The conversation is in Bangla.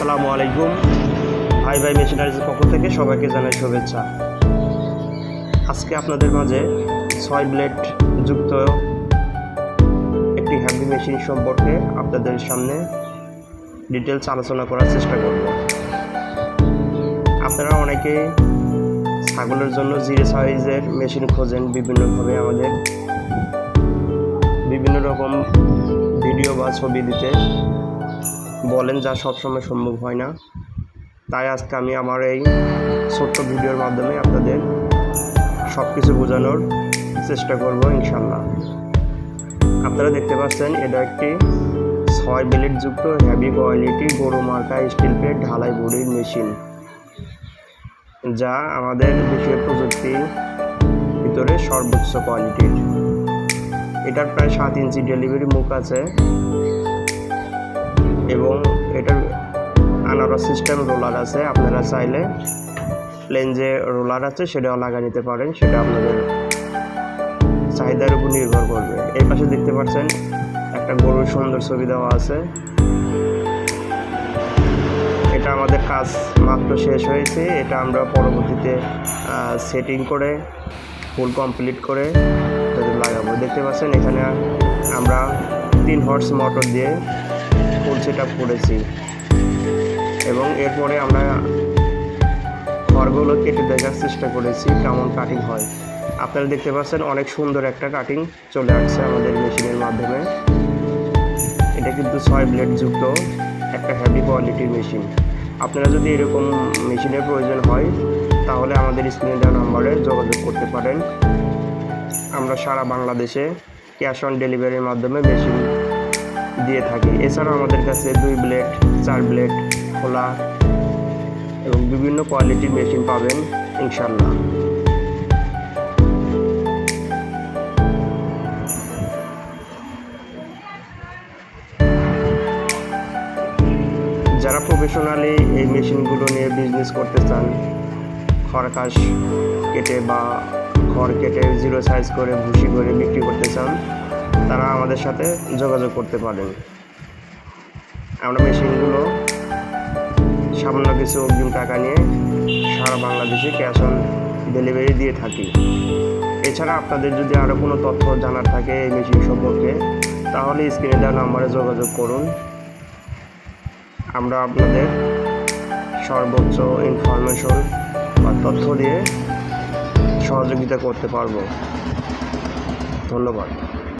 আসসালামু আলাইকুম। ভাই ভাই মেশিনারিজের পক্ষ থেকে সবাইকে জানাই শুভেচ্ছা। আজকে আপনাদের মাঝে ছয় ব্লেড যুক্ত একটি হ্যাভি মেশিন সম্পর্কে আপনাদের সামনে ডিটেলস আলোচনা করার চেষ্টা করব। আপনারা অনেকে ছাগলের জন্য জিরো সাইজের মেশিন খোঁজেন বিভিন্নভাবে আমাদের। বিভিন্ন রকম ভিডিও বা ছবি দিতে। বলেন যা সবসময় সম্ভব হয় না। তাই আজকে আমি আমার এই ছোট্ট ভিডিওর মাধ্যমে আপনাদের সব কিছু বোঝানোর চেষ্টা করব ইনশাল্লাহ আপনারা দেখতে পাচ্ছেন, এটা একটি ছয় যুক্ত হেভি কোয়ালিটি গরু মার্কা স্টিল প্লেট ঢালাই বডির মেশিন যা আমাদের দেশের প্রযুক্তির ভিতরে সর্বোচ্চ কোয়ালিটির এটার প্রায় সাত ইঞ্চি ডেলিভারি মুখ আছে। এবং এটার আনারস সিস্টেম রোলার আছে। আপনারা চাইলে প্লেন যে রোলার আছে, সেটাও লাগা নিতে পারেন। সেটা আপনাদের চাহিদার উপর নির্ভর করবে। এই পাশে দেখতে পাচ্ছেন, একটা গরুর সুন্দর ছবি দেওয়া আছে। এটা আমাদের কাজ মাত্র শেষ হয়েছে। এটা আমরা পরবর্তীতে সেটিং করে ফুল কমপ্লিট করে লাগাবো। দেখতে পাচ্ছেন, এখানে আমরা তিন হর্স মোটর দিয়ে ফুল সেট আপ করেছি। এবং এরপরে আমরা খড়গুলো কেটে দেখার চেষ্টা করেছি, কেমন কাটিং হয়। আপনারা দেখতে পাচ্ছেন অনেক সুন্দর একটা কাটিং চলে আসছে আমাদের মেশিনের মাধ্যমে। এটা কিন্তু ছয় ব্লেড যুক্ত একটা হেভি কোয়ালিটির মেশিন আপনারা যদি এরকম মেশিনের প্রয়োজন হয়, তাহলে আমাদের স্ক্রিনে দেওয়া নাম্বারে যোগাযোগ করতে পারেন। আমরা সারা বাংলাদেশে ক্যাশ অন ডেলিভারির মাধ্যমে মেশিন দিয়ে থাকি। এছাড়াও আমাদের কাছে দুই ব্লেড চার ব্লেড খোলা এবং বিভিন্ন কোয়ালিটির মেশিন পাবেন ইনশাল্লাহ যারা প্রফেশনালি এই মেশিনগুলো নিয়ে বিজনেস করতে চান, খড়কাশ কেটে বা খড় কেটে জিরো সাইজ করে, ভুসি করে বিক্রি করতে চান তারা আমাদের সাথে যোগাযোগ করতে পারেন আমরা মেশিনগুলো, সামান্য কিছু অগ্রিম টাকা নিয়ে সারা বাংলাদেশে ক্যাশ অন ডেলিভারি দিয়ে থাকি। এছাড়া আপনাদের যদি আরও কোনো তথ্য জানার থাকে এই মেশিন সম্পর্কে, তাহলে স্ক্রিনে দেওয়া নাম্বারে যোগাযোগ করুন। আমরা আপনাদের সর্বোচ্চ ইনফরমেশন বা তথ্য দিয়ে সহযোগিতা করতে পারব। ধন্যবাদ।